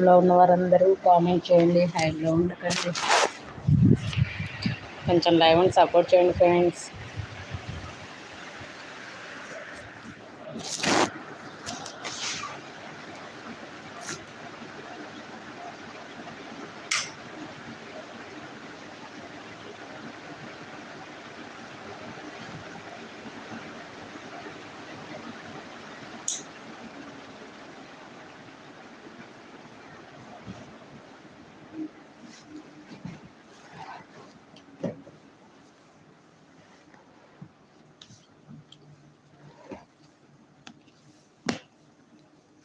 లో ఉన్న వారందరూ కామెంట్ చేయండి హైలో ఉండకండి. కొంచెం లైవ్ అండ్ సపోర్ట్ చేయండి ఫ్రెండ్స్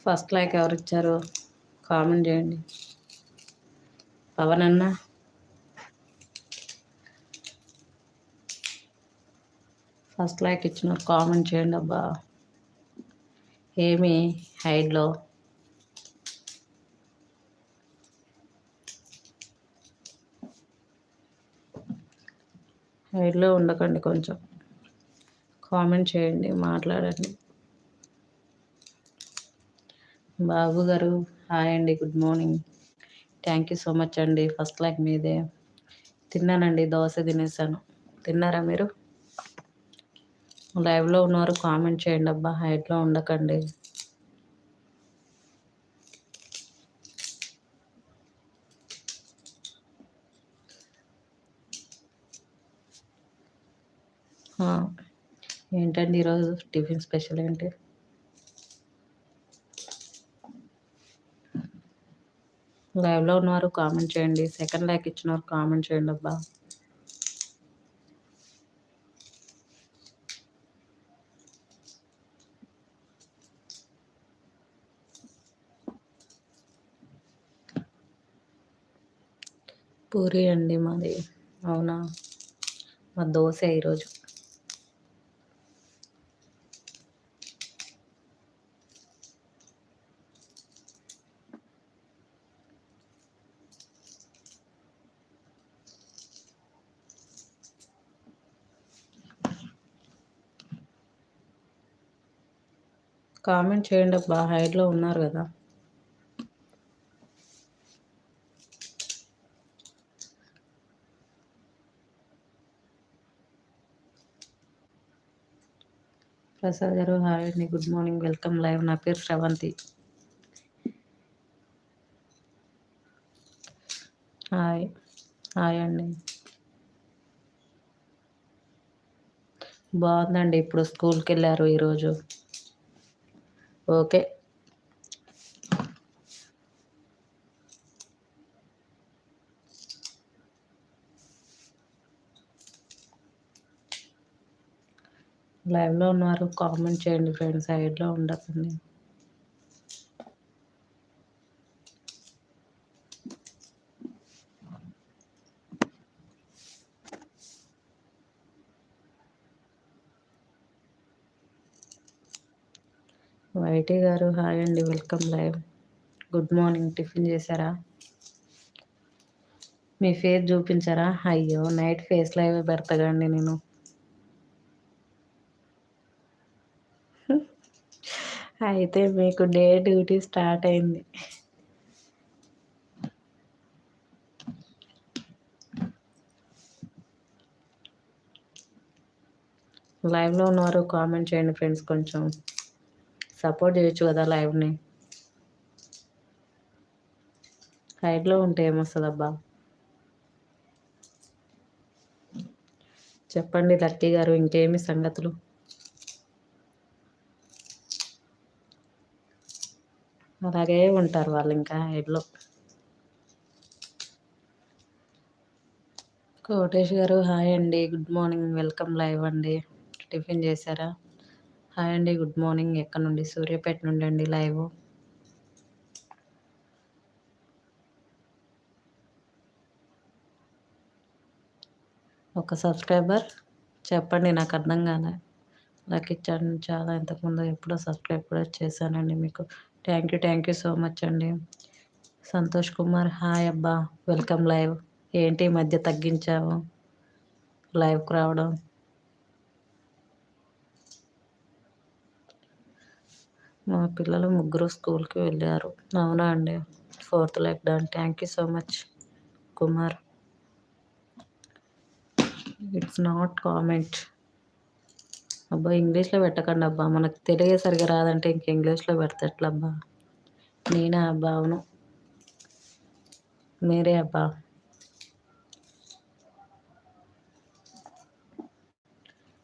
ఫస్ట్ లైక్ ఎవరు ఇచ్చారు కామెంట్ చేయండి. పవన్ అన్న. ఫస్ట్ లైక్ ఇచ్చిన కామెంట్ చేయండి అబ్బా. ఏమి హైడ్లో హైడ్లో ఉండకండి కొంచెం. కామెంట్ చేయండి మాట్లాడండి. బాబు గారు హాయ్ అండి good morning. Thank you so much అండి ఫస్ట్ లైక్ మీదే. తిన్నానండి దోశ తినేసాను. తిన్నారా మీరు? లైవ్లో ఉన్నవారు కామెంట్ చేయండి అబ్బా హైట్లో ఉండకండి. ఏంటండి ఈరోజు టిఫిన్ స్పెషల్ ఏంటి? లైవ్లో ఉన్నవారు కామెంట్ చేయండి. సెకండ్ లైక్ ఇచ్చినవారు కామెంట్ చేయండి అబ్బా. పూరి అండి మాది. అవునా? మా దోశ ఈరోజు. కామెంట్ చేయండి అబ్బా హైట్లో ఉన్నారు కదా. ప్రసాద్ గారు హాయ్ అండి గుడ్ మార్నింగ్ వెల్కమ్ లైవ్. నా పేరు శ్రవంతి. హాయ్ హాయ్ అండి. బాగుందండి ఇప్పుడు స్కూల్కి వెళ్ళారు ఈరోజు. ఓకే. లైవ్లో ఉన్నారు. కామెంట్ చేయండి ఫ్రెండ్స్. సైడ్లో ఉండకండి. వైటీ గారు హాయ్ అండి welcome live. Good morning. Tiffin చేశారా? మీ ఫేస్ చూపించారా? అయ్యో నైట్ ఫేస్ లైవ్ పెడతాగండి నేను. అయితే మీకు డే డ్యూటీ స్టార్ట్ అయింది. లైవ్లో ఉన్నవారు కామెంట్ చేయండి ఫ్రెండ్స్ కొంచెం. సపోర్ట్ చేయొచ్చు కదా లైవ్ని. హైడ్లో ఉంటే ఏమొస్తుంది అబ్బా చెప్పండి లక్కీ గారు ఇంకేమి సంగతులు? అలాగే ఉంటారు వాళ్ళు ఇంకా హైడ్లో. కోటేష్ గారు హాయ్ అండి. Good morning. వెల్కమ్ లైవ్ అండి. టిఫిన్ చేశారా? హాయ్ అండి గుడ్ మార్నింగ్. ఎక్కడ నుండి? సూర్యాపేట నుండి అండి లైవ్. ఒక సబ్స్క్రైబర్? చెప్పండి నాకు అర్థం కాలే. నాకు ఇచ్చాను చాలా ఇంతకుముందు ఎప్పుడో సబ్స్క్రైబ్ కూడా చేశానండి మీకు. Thank you thank you so much అండి. సంతోష్ కుమార్ హాయ్ అబ్బా. Welcome live. ఏంటి మధ్య తగ్గించావు? లైవ్కి రావడం? మా పిల్లలు ముగ్గురు స్కూల్కి వెళ్ళారు. అవునా అండి? Fourth like done. Thank you so much Kumar. It's not comment. అబ్బా ఇంగ్లీష్లో పెట్టకండి అబ్బా. మనకు తెలుగే సరిగా రాదంటే ఇంక ఇంగ్లీష్లో పెడితే ఎట్లా అబ్బా నేనే అబ్బా? అవును. మీరే అబ్బా.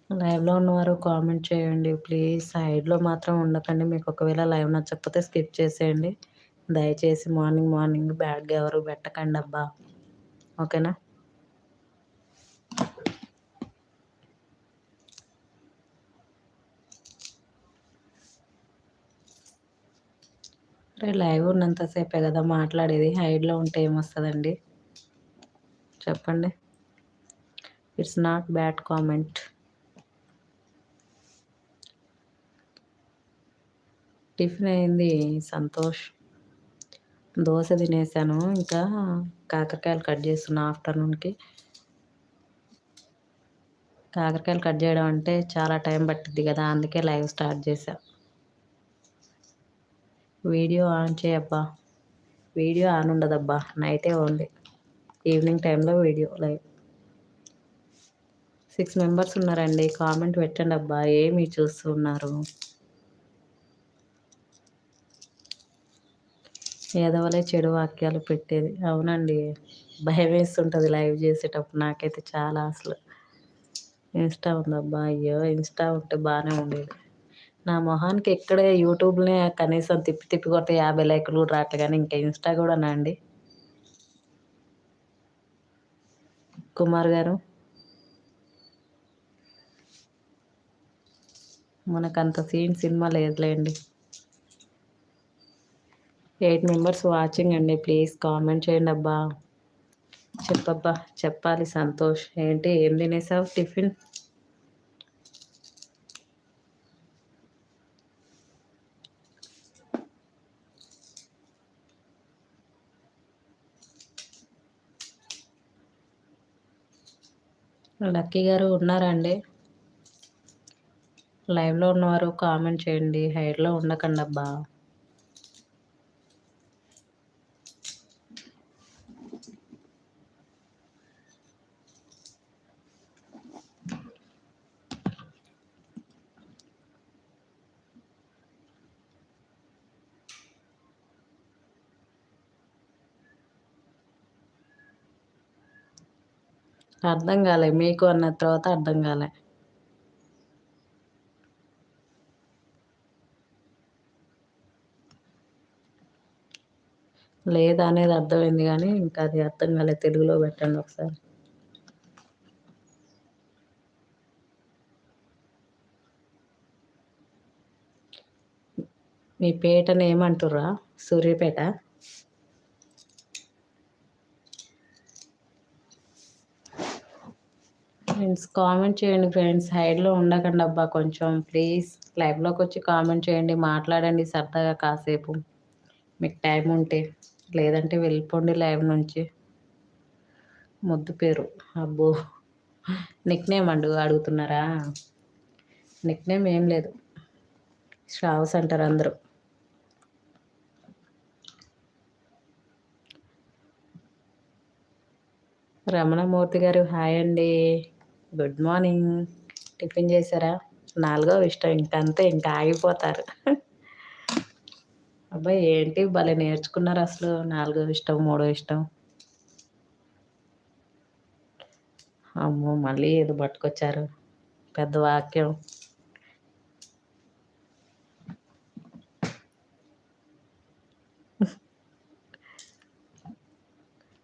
లైవ్లో ఉన్నవారు కామెంట్ చేయండి. ప్లీజ్ సైడ్లో మాత్రం ఉండకండి. మీకు ఒకవేళ లైవ్ నచ్చకపోతే స్కిప్ చేసేయండి. దయచేసి మార్నింగ్ మార్నింగ్ బ్యాగ్ ఎవరు పెట్టకండి అబ్బా. ఓకేనా? రే లైవ్ ఉన్నంతసేపే కదా మాట్లాడేది. హైడ్లో ఉంటే ఏమొస్తుందండి? చెప్పండి. It's not bad comment. Tiffin అయింది సంతోష్. దోశ తినేసాను. ఇంకా కాకరకాయలు కట్ చేస్తున్నా ఆఫ్టర్నూన్కి. కాకరకాయలు కట్ చేయడం అంటే చాలా టైం పట్టిద్ది కదా అందుకే లైవ్ స్టార్ట్ చేశా. వీడియో ఆన్ చేయబ్బా వీడియో ఆన్ ఉండదబ్బా. నైటే ఓన్లీ. ఈవినింగ్ టైంలో వీడియో లైవ్. సిక్స్ మెంబర్స్ ఉన్నారండి. కామెంట్ పెట్టండి అబ్బా ఏమి చూస్తున్నారు? చేదవలే చెడు వాక్యాలు పెట్టేది. అవునండి. భయం వేస్తుంటుంది లైవ్ చేసేటప్పుడు నాకైతే చాలా అసలు. ఇన్స్టా ఉందబ్బా. అయ్యో ఇన్స్టా ఉంటే బాగానే ఉండేది. నా మొహానికి ఎక్కడే యూట్యూబ్నే కనీసం తిప్పి తిప్పి కొడితే యాభై లైకులు కూడా రావట్లే కానీ ఇంకా ఇన్స్టా కూడానా అండి? కుమార్ గారు? మనకు అంత సీన్ సినిమా లేదులేండి. ఎయిట్ మెంబర్స్ వాచింగ్ అండి. ప్లీజ్ కామెంట్ చేయండి అబ్బా. చెప్పబ్బా చెప్పాలి సంతోష్. ఏంటి ఏం తినేసావు టిఫిన్? లక్కీ గారు ఉన్నారండి లైవ్లో ఉన్నవారు కామెంట్ చేయండి. హైడ్లో ఉండకండి అబ్బా. అర్థం కాలే. మీకు అన్న తర్వాత అర్థం కాలే. లేదా అనేది అర్థమైంది కానీ ఇంకా అది అర్థం కాలేదు తెలుగులో పెట్టండి ఒకసారి. మీ పేటను ఏమంటుర్రా? సూర్యపేట? ఫ్రెండ్స్ కామెంట్ చేయండి ఫ్రెండ్స్. హైడ్లో ఉండకండి అబ్బా కొంచెం. ప్లీజ్ లైవ్లోకి వచ్చి కామెంట్ చేయండి మాట్లాడండి సరదాగా కాసేపు. మీకు టైం ఉంటే. లేదంటే వెళ్ళిపోండి లైవ్ నుంచి. ముద్దు పేరు. అబ్బో. నిక్ నేమ్ అండు అడుగుతున్నారా? నిక్ నేమ్ ఏం లేదు. శ్రావస్ అంటారు అందరూ. రమణమూర్తి గారు హాయ్ అండి. Good morning. టిఫిన్ చేశారా? నాలుగో ఇష్టం ఇంకా అంతే ఇంకా ఆగిపోతారు. అబ్బాయి ఏంటి? భలే నేర్చుకున్నారు అసలు. నాలుగో ఇష్టం మూడో ఇష్టం. అమ్మో మళ్ళీ ఏదో పట్టుకొచ్చారు. పెద్ద వాక్యం.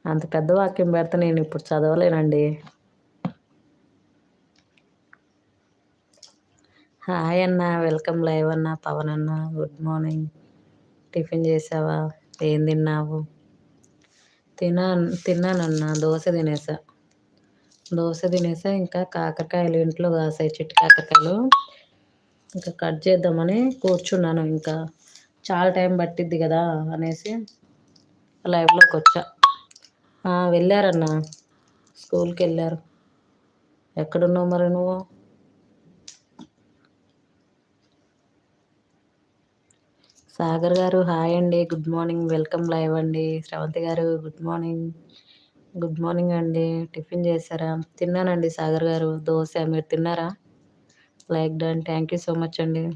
అంత పెద్ద వాక్యం పెడితే నేను ఇప్పుడు చదవలేనండి. హాయ్ అన్న వెల్కమ్ లైవ్ అన్న పవన్ అన్న గుడ్ మార్నింగ్. టిఫిన్ చేసావా? ఏం తిన్నావు? తినా తిన్నానన్న దోశ తినేసా. దోశ తినేసా ఇంకా కాకరకాయలు ఇంట్లో కాసాయి చిట్టు కాకరకాయలు. ఇంకా కట్ చేద్దామని కూర్చున్నాను ఇంకా. చాలా టైం పట్టిద్ది కదా అనేసి లైవ్లోకి వచ్చా. వెళ్ళారన్న. స్కూల్కి వెళ్ళారు. ఎక్కడున్నావు మరి నువ్వు? సాగర్ గారు హాయ్ అండి. Good morning. వెల్కమ్ లైవ్ అండి. శ్రవంతి గారు గుడ్ మార్నింగ్. గుడ్ మార్నింగ్ అండి. టిఫిన్ చేశారా? తిన్నానండి సాగర్ గారు. దోశ మీరు తిన్నారా? Like done. Thank you so much అండి.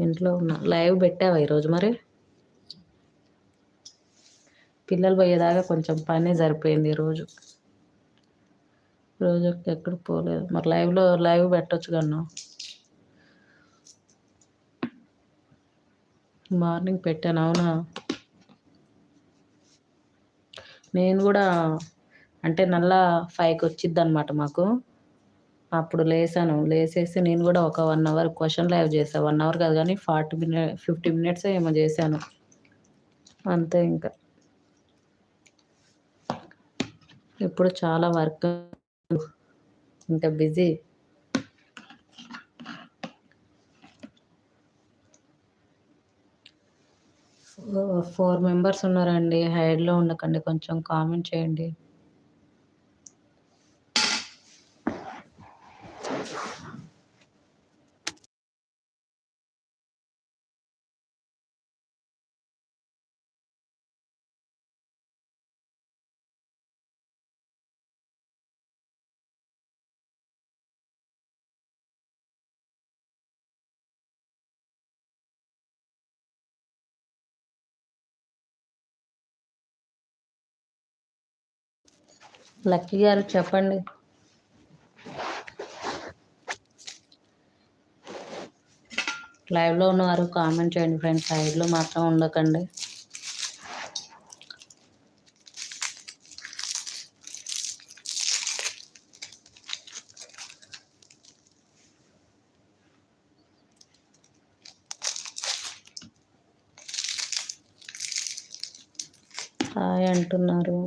ఇంట్లో ఉన్నా లైవ్ పెట్టావా ఈరోజు మరి? పిల్లలు పోయేదాకా కొంచెం పని సరిపోయింది ఈరోజు. రోజు ఎక్కడ పోలేదు. మరి లైవ్లో లైవ్ పెట్టచ్చు కన్నా. మార్నింగ్ పెట్టాను అవునా? నేను కూడా అంటే నల్లా ఫైవ్కి వచ్చిద్ది అనమాట మాకు. అప్పుడు లేసాను. లేసేసి నేను కూడా ఒక వన్ అవర్ క్వశ్చన్ లైవ్ చేసాను వన్ అవర్ కాదు కానీ ఫార్టీ మినిట్ ఫిఫ్టీ మినిట్స్ ఏమో చేశాను. అంతే ఇంకా. ఇప్పుడు చాలా వర్క్. ఇంకా బిజీ. ఫోర్ మెంబర్స్ ఉన్నారండి. హైడ్లో ఉండకండి. కొంచెం కామెంట్ చేయండి. లక్కీ గారు చెప్పండి. లైవ్లో ఉన్నవారు కామెంట్ చేయండి ఫ్రెండ్స్. సైడ్లో మాత్రం ఉండకండి హాయ్ అంటున్నారు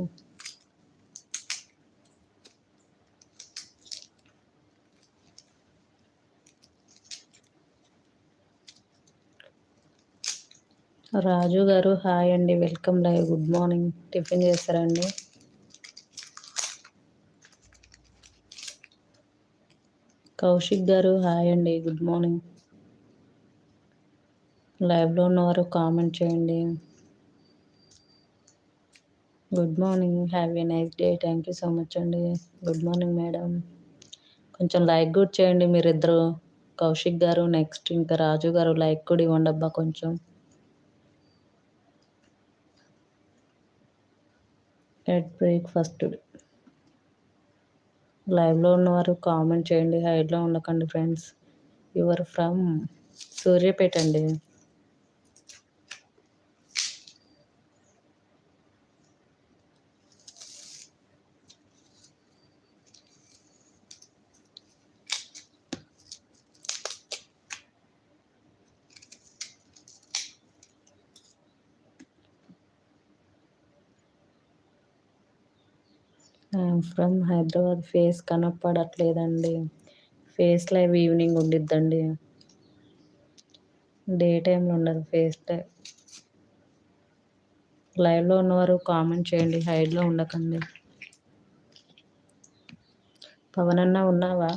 రాజు గారు హాయ్ అండి. Welcome live good morning. Tiffin చేస్తారండి కౌశిక్ గారు హాయ్ అండి. Good morning. లైవ్లో ఉన్నవారు కామెంట్ చేయండి. Good morning. Have a nice day. Thank you so much అండి. Good morning madam. కొంచెం లైక్ కూడా చేయండి మీరిద్దరు. కౌశిక్ గారు నెక్స్ట్ ఇంకా రాజు గారు లైక్ కూడా ఇవ్వండి అబ్బా కొంచెం. ఎట్ బ్రేక్ఫాస్ట్ లైవ్లో ఉన్నవారు కామెంట్ చేయండి హైడ్లో ఉండకండి ఫ్రెండ్స్ యువర్ ఫ్రమ్ సూర్యాపేట అండి. ఫ్రమ్ హైదరాబాద్ ఫేస్ కనపడట్లేదండి. ఫేస్ లైవ్ ఈవినింగ్ ఉండిద్దండి. డే టైంలో ఉండదు ఫేస్ లైవ్ లైవ్లో ఉన్నవారు కామెంట్ చేయండి. హైడ్లో ఉండకండి. పవన్ అన్న ఉన్నావా?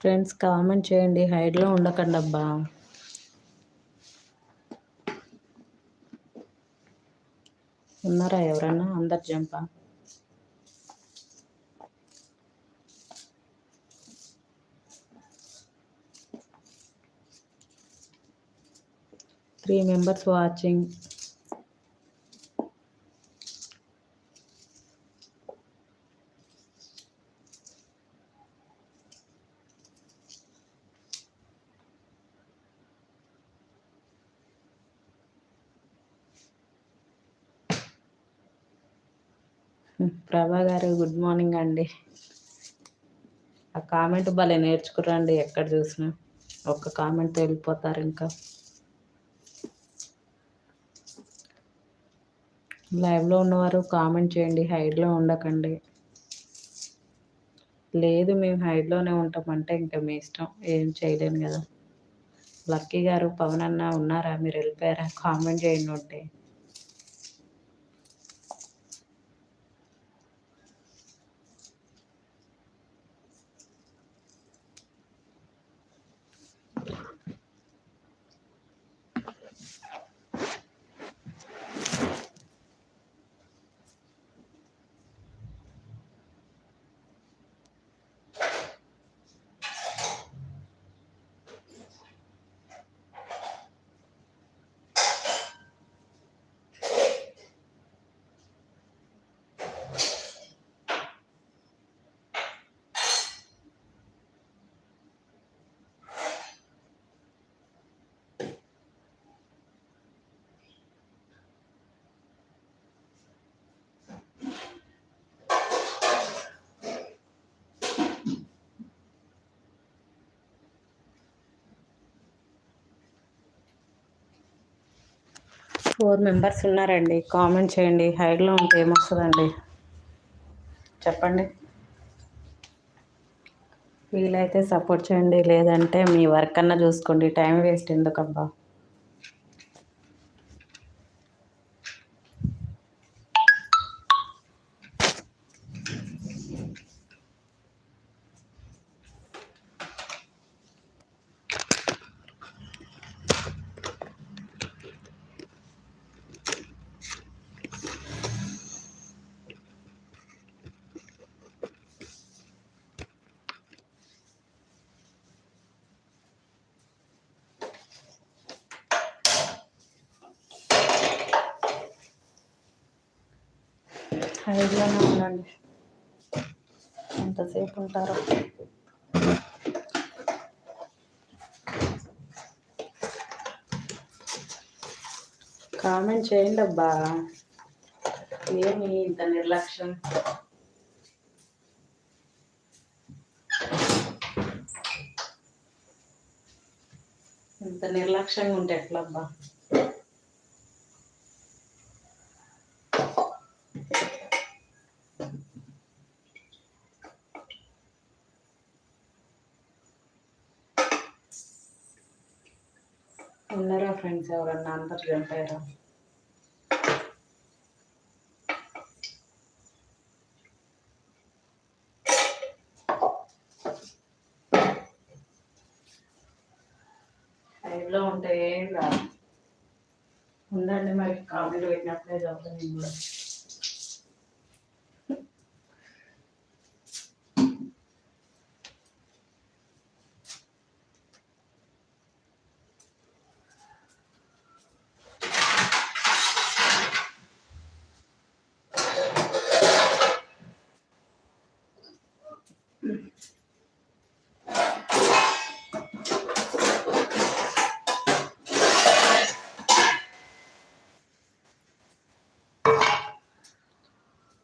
ఫ్రెండ్స్ కామెంట్ చేయండి. హైడ్లో ఉండకండి అబ్బా. ఉన్నారా ఎవరన్నా? అందరు జంప. Three members watching. ప్రభా గారు గుడ్ మార్నింగ్ అండి. ఆ కామెంట్ భలే నేర్చుకురండి ఎక్కడ చూసినా. ఒక్క కామెంట్ వెళ్ళిపోతారు ఇంకా. లైవ్లో ఉన్నవారు కామెంట్ చేయండి హైడ్లో ఉండకండి. లేదు మేము హైడ్లోనే ఉంటామంటే ఇంకా మీ ఇష్టం ఏం చేయలేను కదా. లక్కీ గారు పవన్ అన్న ఉన్నారా? మీరు వెళ్ళిపోయారా? కామెంట్ చేయండి ఉంటే. ఫోర్ మెంబర్స్ ఉన్నారండి. కామెంట్ చేయండి. హైడ్లో ఉంటే ఏమొస్తుందండి? చెప్పండి. వీలైతే సపోర్ట్ చేయండి. లేదంటే మీ వర్క్ అన్నా చూసుకోండి. Time waste ఎందుకబ్బా? హైడ్లోనే ఉండండి ఎంతసేపు ఉంటారో. కామెంట్ చేయండి అబ్బా. ఏమి ఇంత నిర్లక్ష్యం. ఇంత నిర్లక్ష్యంగా ఉంటే ఎట్లా అబ్బా. ఉన్నారా ఫ్రెండ్స్ ఎవరన్నా? అందరు చంపారా లైవ్లో ఉంటే ఏం రాదు ఉందండి మరి కామెంట్ పెట్టినప్పుడే చదువుతాను నేను కూడా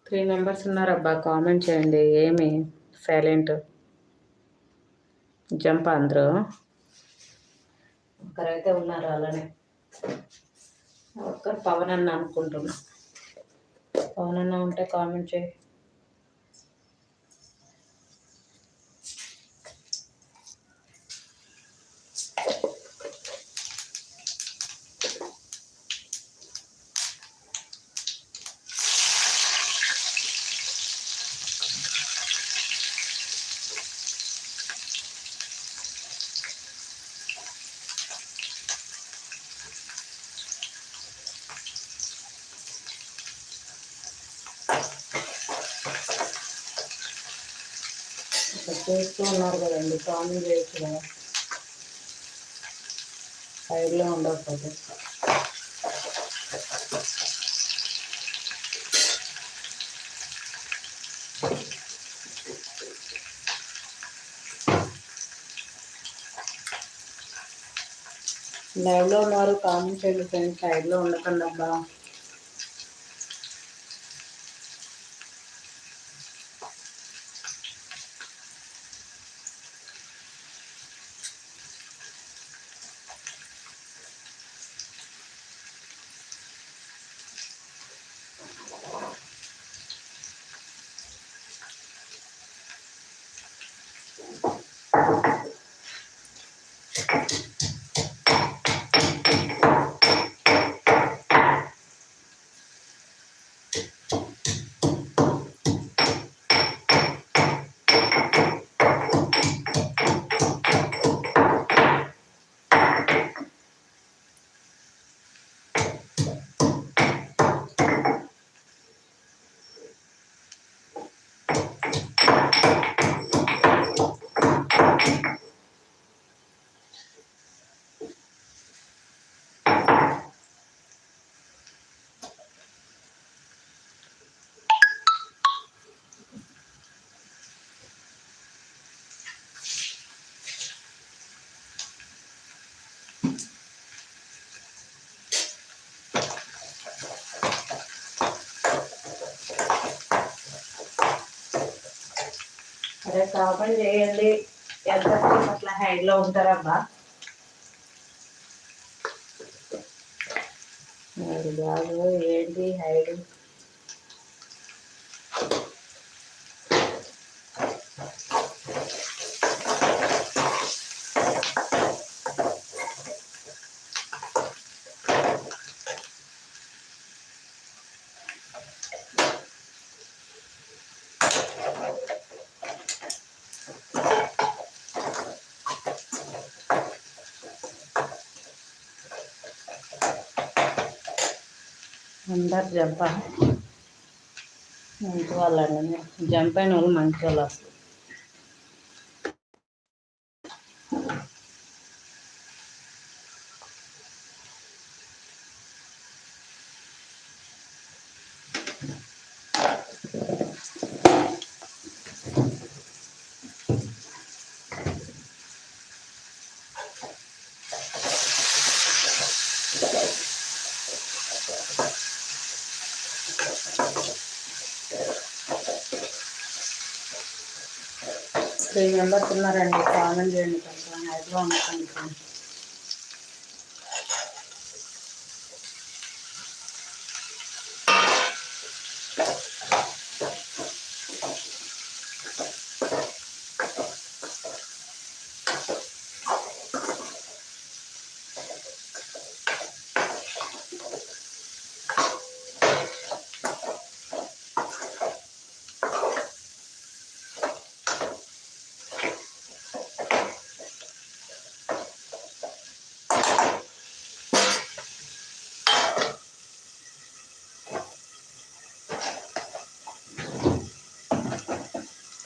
త్రీ మెంబర్స్ ఉన్నారబ్బా కామెంట్ చేయండి. ఏమి? సైలెంట్. జంప్ అందరూ ఒకరైతే ఉన్నారు అలానే. ఒక్కరు పవన్ అన్న అనుకుంటున్నా. పవన్ అన్న ఉంటే కామెంట్ చేయి ఇట్లా చేస్తూ ఉన్నారు కదండి కామెంట్ చేయొచ్చు కదా సైడ్లో ఉండకపోతే. లైవ్లో ఉన్నారు కామెంట్ చేయండి ఫ్రెండ్స్ సైడ్లో ఉండకండి అబ్బా సరే కాపని చేయండి. ఎంత అట్లా హైట్లో ఉంటారబ్బా? మరి బాబు ఏంటి? హైడ్ అందరు జంప. మంచి వాళ్ళండి జంప్ అయిన వాళ్ళు మంచి వాళ్ళు అసలు. త్రీ మెంబర్స్ ఉన్నారండి కామెంట్ చేయండి కొంచెం. హైట్లో ఉండకండి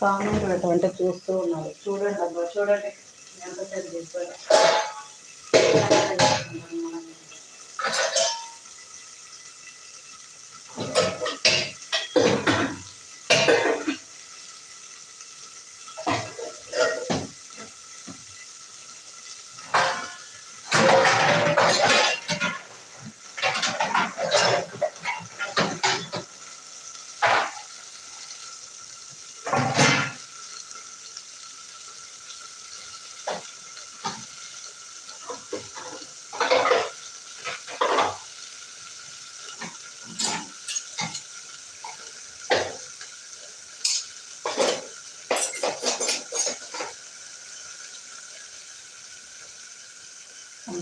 కామెంట్ పెట్టమంటే చూస్తూ ఉన్నారు. చూడండి అబ్బా చూడండి. ఎంతసేపు చెప్పారు.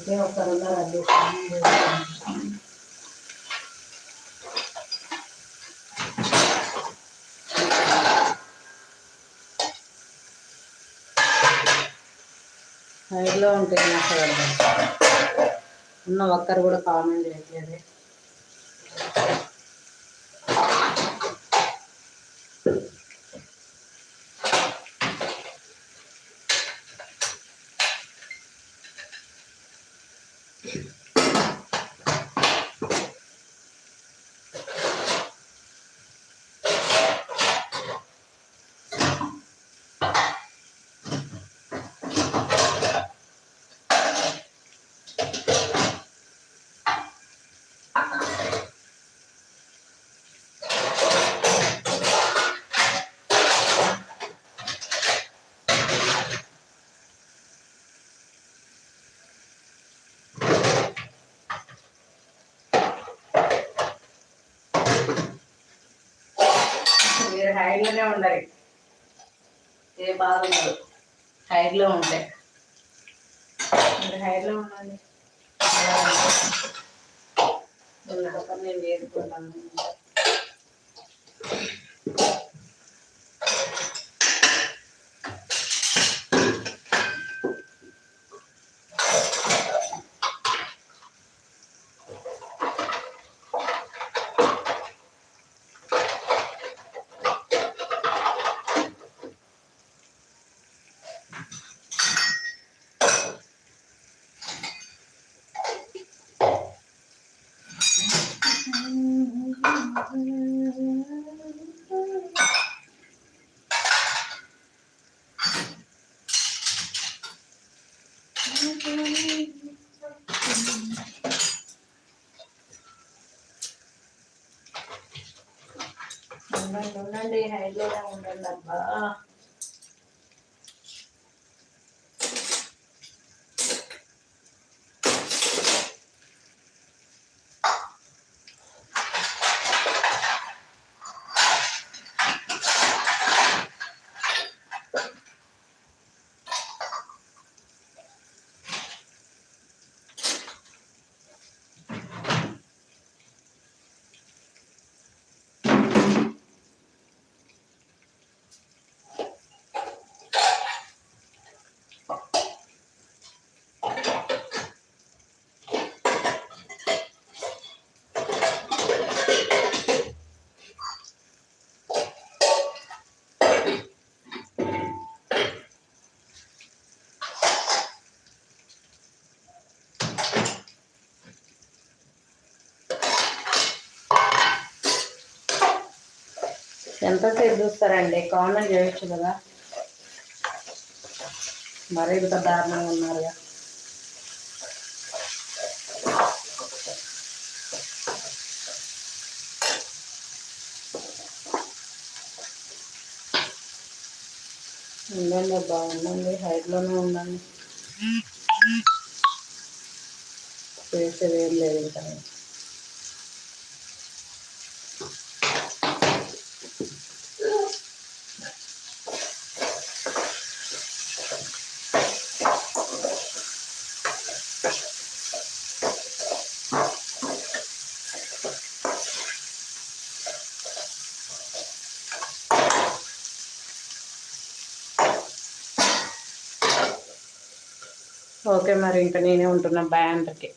అంటే ఒకరు ఉన్నారండి కామెంట్ చేస్తున్నారు. హైడ్లో ఉంటే ఉన్న ఒక్కరు కూడా కామెంట్ చేయట్లేదు మీరు హైడ్లోనే ఉండాలి ఏ బాధ ఉండదు హైడ్లో ఉంటాయి మీరు హైడ్లో ఉండండి ఉల్లిగడ్డ నేను వేసుకుంటాను ఉండండి ఉండండి హైడ్లోనే ఉండండి అబ్బా ఎంతసేపు చూస్తారండి? కామెంట్ చేయొచ్చు కదా. మరీ ఇంత దారుణంగా ఉన్నారుగా ఉండండి అబ్బా ఉండండి. హైట్లోనే ఉండండి. చేసేది ఏం లేదు ఇంకా. ఓకే మరి ఇంకా నేనే ఉంటున్నా. బాయ్ అందరికి.